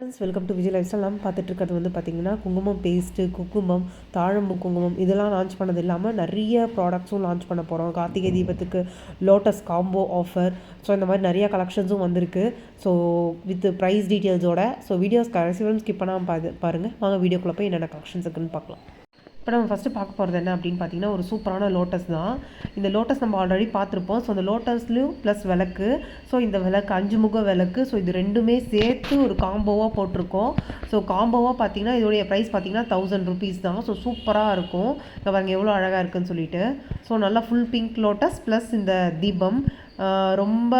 Friends welcome to Vijay life நம்ம பார்த்துட்டு இருக்கிறது வந்து பார்த்திங்கன்னா குங்குமம் பேஸ்ட்டு குங்குமம் தாழம்பு குங்குமம் இதெல்லாம் லான்ச் பண்ணது இல்லாமல் நிறைய ப்ராடக்ட்ஸும் லான்ச் பண்ண போகிறோம் கார்த்திகை தீபத்துக்கு லோட்டஸ் காம்போ ஆஃபர் ஸோ இந்த மாதிரி நிறைய கலெக்ஷன்ஸும் வந்திருக்கு. ஸோ வித் ப்ரைஸ் டீட்டெயில்ஸோட ஸோ வீடியோஸ் கடைசி வரைக்கும் ஸ்கிப் பண்ணாமல் பாரு பாருங்கள் வாங்க வீடியோக்குள்ளே போய் என்னென்ன கலெக்ஷன்ஸ் இருக்குன்னு பார்க்கலாம். இப்போ நம்ம ஃபஸ்ட்டு பார்க்க போகிறது என்ன அப்படின்னு பார்த்தீங்கன்னா ஒரு சூப்பரான லோட்டஸ் தான். இந்த லோட்டஸ் நம்ம ஆல்ரெடி பார்த்துருப்போம். ஸோ அந்த லோட்டஸ்லையும் ப்ளஸ் விளக்கு. ஸோ இந்த விளக்கு அஞ்சு முக விளக்கு. ஸோ இது ரெண்டுமே சேர்த்து ஒரு காம்போவாக போட்டிருக்கோம். ஸோ காம்போவாக பார்த்தீங்கன்னா இதோடைய ப்ரைஸ் பார்த்தீங்கன்னா தௌசண்ட் ருபீஸ் தான். ஸோ சூப்பராக இருக்கும். இங்கே எவ்வளோ அழகாக இருக்குன்னு சொல்லிட்டு. ஸோ நல்லா ஃபுல் பிங்க் லோட்டஸ் ப்ளஸ் இந்த தீபம். ரொம்ப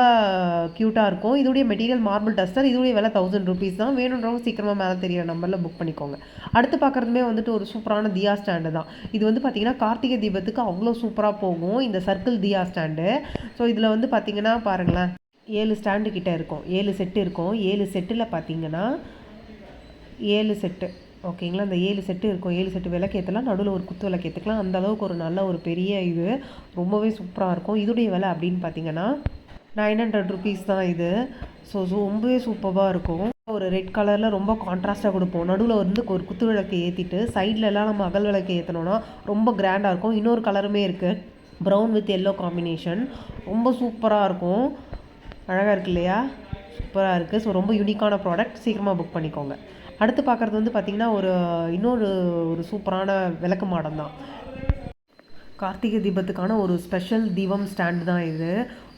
க்யூட்டாக இருக்கும். இதோடைய மெட்டீரியல் மார்பிள் டஸ்டர் இதோடைய விலை தௌசண்ட் ருபீஸ் தான். வேணுன்றவங்க சீக்கிரமாக மேலே தெரியிற நம்பரில் புக் பண்ணிக்கோங்க. அடுத்து பார்க்குறதுமே வந்துட்டு ஒரு சூப்பரான தியா ஸ்டாண்டு தான். இது வந்து பார்த்திங்கன்னா கார்த்திகை தீபத்துக்கு அவ்வளோ சூப்பராக போகும். இந்த சர்க்கிள் தியா ஸ்டாண்டு ஸோ இதில் வந்து பார்த்திங்கன்னா பாருங்களேன். ஏழு ஸ்டாண்டு கிட்டே இருக்கும். ஏழு செட்டு இருக்கும். ஏழு செட்டில் பார்த்தீங்கன்னா ஏழு செட்டு ஓகேங்களா? அந்த ஏழு செட்டு இருக்கும். ஏழு செட்டு விளக்கேற்றலாம் நடுவில் ஒரு குத்து விளக்கேற்றுக்கலாம் அந்த அளவுக்கு ஒரு நல்ல ஒரு பெரிய இது. ரொம்பவே சூப்பராக இருக்கும். இதோடைய விலை அப்படின்னு பார்த்தீங்கன்னா நைன் ஹண்ட்ரட் ருபீஸ் தான் இது. ஸோ ரொம்பவே சூப்பராக இருக்கும். ஒரு ரெட் கலரில் ரொம்ப கான்ட்ராஸ்ட்டாக கொடுப்போம். நடுவில் வந்து ஒரு குத்து விளக்கு ஏற்றிட்டு சைட்லலாம் நம்ம அகல் விளக்கு ஏற்றினோன்னா ரொம்ப கிராண்டாக இருக்கும். இன்னொரு கலருமே இருக்குது ப்ரௌன் வித் எல்லோ காம்பினேஷன் ரொம்ப சூப்பராக இருக்கும். அழகாக இருக்கு இல்லையா? சூப்பராக இருக்குது ஸோ ரொம்ப யூனிக்கான ப்ராடக்ட் சீக்கிரமாக புக் பண்ணிக்கோங்க. அடுத்து பார்க்குறது வந்து பார்த்திங்கன்னா ஒரு இன்னொரு ஒரு சூப்பரான விளக்கு மாடம் தான். கார்த்திகை தீபத்துக்கான ஒரு ஸ்பெஷல் தீபம் ஸ்டாண்டு தான் இது.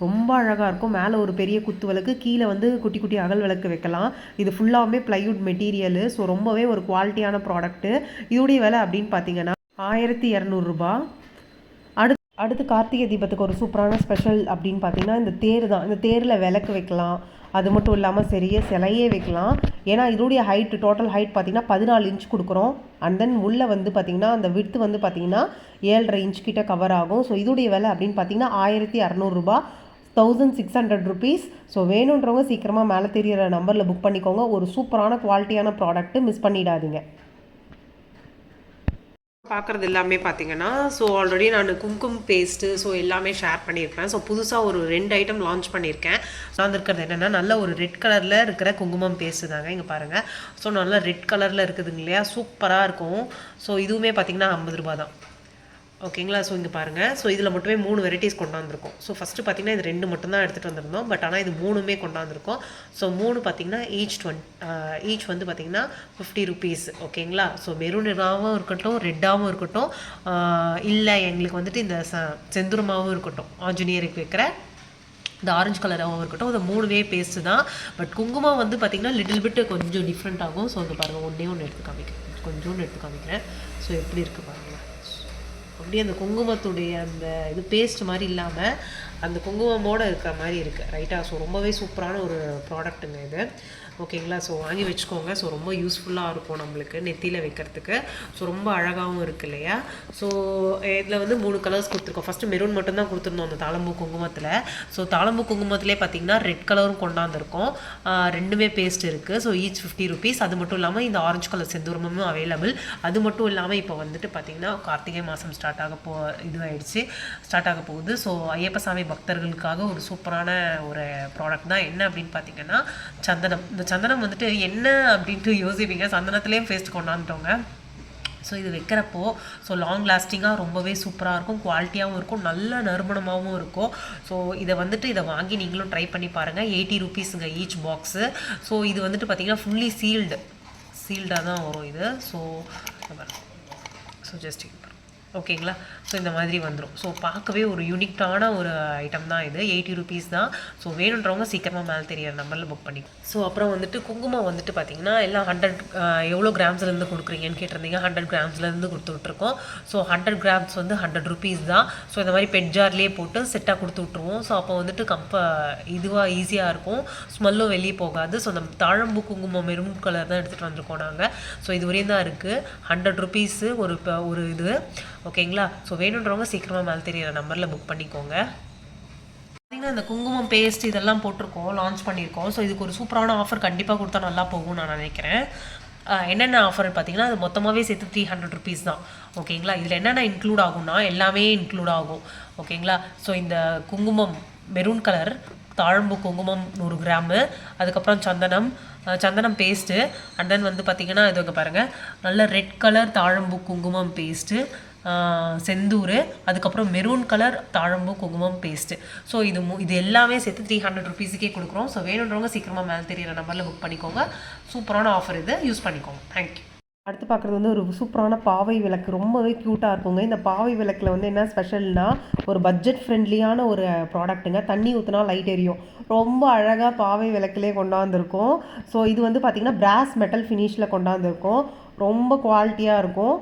ரொம்ப அழகாக இருக்கும். மேலே ஒரு பெரிய குத்து விளக்கு கீழே வந்து குட்டி குட்டி அகல் விளக்கு வைக்கலாம். இது ஃபுல்லாகவுமே ப்ளைவுட் மெட்டீரியலு ஸோ ரொம்பவே ஒரு குவாலிட்டியான ப்ராடக்ட்டு இதோடைய விலை அப்படின்னு பார்த்தீங்கன்னா ஆயிரத்தி இரநூறுபா அடுத்து கார்த்திகை தீபத்துக்கு ஒரு சூப்பரான ஸ்பெஷல் அப்படின்னு பார்த்தீங்கன்னா இந்த தேர் தான். இந்த தேரில் விளக்கு வைக்கலாம். அது மட்டும் இல்லாமல் சரியே சிலையே வைக்கலாம். ஏன்னா இதோடைய ஹைட் டோட்டல் ஹைட் பார்த்தீங்கன்னா பதினாலு இன்ச் கொடுக்குறோம். அண்ட் தென் உள்ளே வந்து பார்த்திங்கன்னா அந்த விட்த்து வந்து பார்த்தீங்கன்னா ஏழரை இன்ச் கிட்ட கவர் ஆகும். ஸோ இதோடைய விலை அப்படின்னு பார்த்தீங்கன்னா ஆயிரத்தி அறநூறுரூபா thousand six hundred rupees so வேணுன்றவங்க சீக்கிரமாக மேலே தெரியிற நம்பரில் புக் பண்ணிக்கோங்க. ஒரு சூப்பரான குவாலிட்டியான ப்ராடக்ட்டு மிஸ் பண்ணிடாதீங்க. பார்க்குறது எல்லாமே பார்த்தீங்கன்னா ஸோ ஆல்ரெடி நான் கும்கும் பேஸ்ட்டு ஸோ எல்லாமே ஷேர் பண்ணியிருக்கேன் ஸோ புதுசாக ஒரு ரெண்டு ஐட்டம் லான்ச் பண்ணியிருக்கேன். நான் இருக்கிறது என்னென்னா நல்ல ஒரு ரெட் கலரில் இருக்கிற குங்குமம் பேஸ்ட்டு தாங்க இங்கே பாருங்கள் ஸோ நல்லா ரெட் கலரில் இருக்குதுங்க இல்லையா? சூப்பராக இருக்கும். ஸோ இதுவுமே பார்த்தீங்கன்னா ஐம்பது ரூபா தான். ஓகேங்களா? ஸோ இங்கே பாருங்கள் ஸோ இதில் மட்டுமே மூணு வெரைட்டிஸ் கொண்டாந்துருக்கோம். ஸோ ஃபஸ்ட்டு பார்த்தீங்கன்னா இது ரெண்டு மட்டும் தான் எடுத்துகிட்டு வந்திருந்தோம். பட் ஆனால் இது மூணுமே கொண்டாந்துருக்கோம். ஸோ மூணு பார்த்தீங்கன்னா ஈச் டுவென் ஈச் வந்து பார்த்தீங்கன்னா ஃபிஃப்டி ருபீஸ் ஓகேங்களா? ஸோ மெரூனாகவும் இருக்கட்டும் ரெட்டாகவும் இருக்கட்டும். இல்லை எங்களுக்கு வந்துட்டு இந்த ச செந்துரமாகவும் இருக்கட்டும். ஆஞ்சநேயருக்கு வைக்கிற இந்த ஆரஞ்சு கலராகவும் இருக்கட்டும். இந்த மூணுமே பேஸ்ட்டு தான். பட் குங்குமம் வந்து பார்த்திங்கன்னா லிட்டில் பிட்டு கொஞ்சம் டிஃப்ரெண்ட் ஆகும். ஸோ இங்கே பாருங்கள் ஒன்றே ஒன்று எடுத்து காமிக்கிறேன். கொஞ்சோண்டு எடுத்து காமிக்கிறேன். ஸோ எப்படி இருக்குது பாருங்களேன் அப்படியே அந்த குங்குமத்துடைய அந்த இது பேஸ்ட் மாதிரி இல்லாமல் அந்த குங்குமமோடு இருக்கிற மாதிரி இருக்குது ரைட்டாக ஸோ ரொம்பவே சூப்பரான ஒரு ப்ராடக்ட்டுங்க இது. ஓகேங்களா? ஸோ வாங்கி வச்சுக்கோங்க. ஸோ ரொம்ப யூஸ்ஃபுல்லாக இருக்கும் நம்மளுக்கு நெத்தியில் வைக்கிறதுக்கு. ஸோ ரொம்ப அழகாகவும் இருக்கு இல்லையா? ஸோ இதில் வந்து மூணு கலர்ஸ் கொடுத்துருக்கோம். ஃபஸ்ட்டு மெரூன் மட்டும்தான் கொடுத்துருந்தோம் அந்த தாளம்பூ குங்குமத்தில். ஸோ தாளம்பூ குங்குமத்திலே பார்த்திங்கன்னா ரெட் கலரும் கொண்டாந்துருக்கோம். ரெண்டுமே பேஸ்ட் இருக்குது ஸோ ஈச் ஃபிஃப்டி ருபீஸ் அது மட்டும் இல்லாமல் இந்த ஆரஞ்சு கலர் செந்தூரமும் அவைலபிள் அது மட்டும் இல்லாமல் இப்போ வந்துட்டு பார்த்திங்கன்னா கார்த்திகை மாதம் ஸ்டார்ட் ஆக போ இதுவாகிடுச்சு ஸ்டார்ட் ஆக போகுது. ஸோ ஐயப்பசாமி பக்தர்களுக்காக ஒரு சூப்பரான ஒரு ப்ராடக்ட் தான். என்ன அப்படின்னு பார்த்தீங்கன்னா சந்தனம். இந்த சந்தனம் வந்துட்டு என்ன அப்படின்ட்டு யோசிப்பீங்க? சந்தனத்துலேயும் பேஸ்ட் கொண்டாந்துட்டோங்க ஸோ இது வைக்கிறப்போ ஸோ லாங் லாஸ்டிங்காக ரொம்பவே சூப்பராக இருக்கும். குவாலிட்டியாகவும் இருக்கும். நல்ல நறுமணமாகவும் இருக்கும். ஸோ இதை வந்துட்டு இதை வாங்கி நீங்களும் ட்ரை பண்ணி பாருங்கள் எயிட்டி ருபீஸுங்க ஈச் பாக்ஸு ஸோ இது வந்துட்டு பார்த்தீங்கன்னா ஃபுல்லி சீல்டு சீல்டாக தான் வரும் இது. ஸோ ஸோ ஜஸ்ட் ஓகேங்களா? ஸோ இந்த மாதிரி வந்துடும் ஸோ பார்க்கவே ஒரு யூனிக்டான ஒரு ஐட்டம் தான் இது. எயிட்டி ருபீஸ் தான். ஸோ வேணுன்றவங்க சீக்கிரமாக மேலே தெரியிற நம்பரில் புக் பண்ணி ஸோ அப்புறம் வந்துட்டு குங்குமம் வந்துட்டு பார்த்தீங்கன்னா எல்லாம் ஹண்ட்ரட் எவ்வளோ கிராம்ஸ்லேருந்து கொடுக்குறீங்கன்னு கேட்டிருந்தீங்க. ஹண்ட்ரட் கிராம்ஸ்லேருந்து கொடுத்து விட்ருக்கோம் ஸோ ஹண்ட்ரட் கிராம்ஸ் வந்து ஹண்ட்ரட் ருபீஸ் தான். ஸோ இந்த மாதிரி பெட் ஜார்லேயே போட்டு செட்டாக கொடுத்து விட்ருவோம் ஸோ அப்போ வந்துட்டு கம்ப இதுவாக ஈஸியாக இருக்கும். ஸ்மெல்லும் வெளியே போகாது. ஸோ அந்த தாழம்பு குங்குமம் மெரும் கலர் தான் எடுத்துகிட்டு வந்திருக்கோம் நாங்கள் ஸோ இது வரையும் தான் இருக்குது ஹண்ட்ரட் ருபீஸு ஒரு இப்போ ஒரு இது. ஓகேங்களா? ஸோ வேணுன்றவங்க சீக்கிரமாக மேலே தெரியிற நம்பரில் புக் பண்ணிக்கோங்க. பார்த்தீங்கன்னா இந்த குங்குமம் பேஸ்ட் இதெல்லாம் போட்டிருக்கோம் லான்ச் பண்ணியிருக்கோம். ஸோ இதுக்கு ஒரு சூப்பரான ஆஃபர் கண்டிப்பாக கொடுத்தா நல்லா போகும் நான் நினைக்கிறேன். என்னென்ன ஆஃபர் பார்த்தீங்கன்னா அது மொத்தமாகவே சேர்த்து த்ரீ ஹண்ட்ரட் ருபீஸ் தான். ஓகேங்களா? இதில் என்னென்ன இன்க்ளூட் ஆகும்னா எல்லாமே இன்க்ளூட் ஆகும். ஓகேங்களா? ஸோ இந்த குங்குமம் மெரூன் கலர் தாழம்பு குங்குமம் நூறு கிராமு அதுக்கப்புறம் சந்தனம் சந்தனம் பேஸ்ட்டு அண்ட் தென் வந்து பார்த்திங்கன்னா இது இங்கே பாருங்கள் நல்ல ரெட் கலர் தாழம்பு குங்குமம் பேஸ்ட்டு செந்தூர் அதுக்கப்புறம் மெரூன் கலர் தாழம்பூ குங்குமம் பேஸ்ட்டு ஸோ இது மு இது எல்லாமே சேர்த்து த்ரீ ஹண்ட்ரட் ருபீஸுக்கே கொடுக்குறோம். ஸோ வேணுன்றவங்க சீக்கிரமாக மேலே தெரியிற நம்பரில் புக் பண்ணிக்கோங்க. சூப்பரான ஆஃபர் இது. யூஸ் பண்ணிக்கோங்க. தேங்க்யூ அடுத்து பார்க்குறது வந்து ஒரு சூப்பரான பாவை விளக்கு. ரொம்பவே க்யூட்டாக இருக்குங்க. இந்த பாவை விளக்கில் வந்து என்ன ஸ்பெஷல்னா ஒரு பட்ஜெட் ஃப்ரெண்ட்லியான ஒரு ப்ராடக்ட்டுங்க தண்ணி ஊற்றினா லைட் எரியும். ரொம்ப அழகாக பாவை விளக்குலேயே கொண்டாந்துருக்கோம். ஸோ இது வந்து பார்த்திங்கன்னா பிராஸ் மெட்டல் ஃபினிஷில் கொண்டாந்துருக்கோம். ரொம்ப குவாலிட்டியாக இருக்கும்.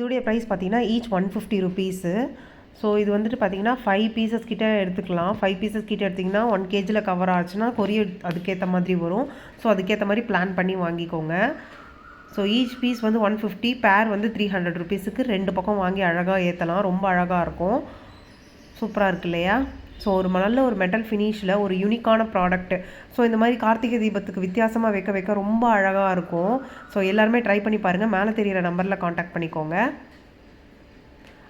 இதோடைய ப்ரைஸ் பார்த்தீங்கன்னா each one fifty rupees so இது வந்துட்டு பார்த்தீங்கன்னா ஃபைவ் பீசஸ் கிட்ட எடுத்துக்கலாம். ஃபைவ் பீசஸ் கிட்ட எடுத்திங்கன்னா ஒன் கேஜியில் கவர் ஆச்சுன்னா கொரியர் அதுக்கேற்ற மாதிரி வரும். ஸோ அதுக்கேற்ற மாதிரி பிளான் பண்ணி வாங்கிக்கோங்க. ஸோ ஈச் பீஸ் வந்து ஒன் ஃபிஃப்டி பேர் வந்து த்ரீ ஹண்ட்ரட் ருபீஸுக்கு ரெண்டு பக்கம் வாங்கி அழகாக ஏற்றலாம் ரொம்ப அழகாக இருக்கும். சூப்பராக இருக்கு இல்லையா? ஸோ ஒரு நல்ல ஒரு மெட்டல் ஃபினிஷில் ஒரு யூனிக்கான ப்ராடக்ட்டு ஸோ இந்த மாதிரி கார்த்திகை தீபத்துக்கு வித்தியாசமாக வைக்க வைக்க ரொம்ப அழகாக இருக்கும். ஸோ எல்லாருமே ட்ரை பண்ணி பாருங்கள் மேலே தெரியிற நம்பரில் காண்டாக்ட் பண்ணிக்கோங்க.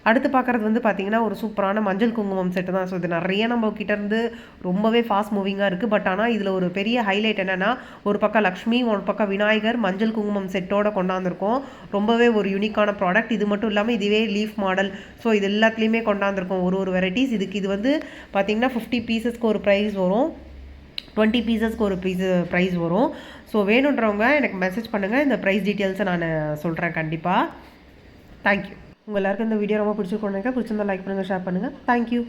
அடுத்து பார்க்குறது வந்து பார்த்திங்கன்னா ஒரு சூப்பரான மஞ்சள் குங்குமம் செட்டு தான். ஸோ இது நிறைய நம்ம கிட்டேருந்து ரொம்பவே ஃபாஸ்ட் மூவிங்காக இருக்குது பட் ஆனால் இதில் ஒரு பெரிய ஹைலைட் என்னென்னா ஒரு பக்கம் லக்ஷ்மி ஒரு பக்கம் விநாயகர் மஞ்சள் குங்குமம் செட்டோட கொண்டாந்துருக்கோம். ரொம்பவே ஒரு யூனிக்கான ப்ராடக்ட் இது மட்டும் இல்லாமல் இதுவே லீஃப் மாடல் ஸோ இது எல்லாத்துலேயுமே கொண்டாந்துருக்கோம். ஒரு ஒரு வெரைட்டிஸ் இதுக்கு இது வந்து பார்த்திங்கன்னா ஃபிஃப்டி பீசஸ்க்கு ஒரு ப்ரைஸ் வரும். டுவெண்ட்டி பீசஸ்க்கு ஒரு பீஸ் ப்ரைஸ் வரும். ஸோ வேணுன்றவங்க எனக்கு மெசேஜ் பண்ணுங்கள் இந்த ப்ரைஸ் டீட்டெயில்ஸை நான் சொல்கிறேன் கண்டிப்பாக தேங்க்யூ உங்கள் எல்லாருக்கும் இந்த வீடியோ ரொம்ப பிடிச்சிருக்கோன்னு நினைக்கிறேன். பிடிச்சிருந்தா லைக் பண்ணுங்கள் ஷேர் பண்ணுங்கள் தேங்க்யூ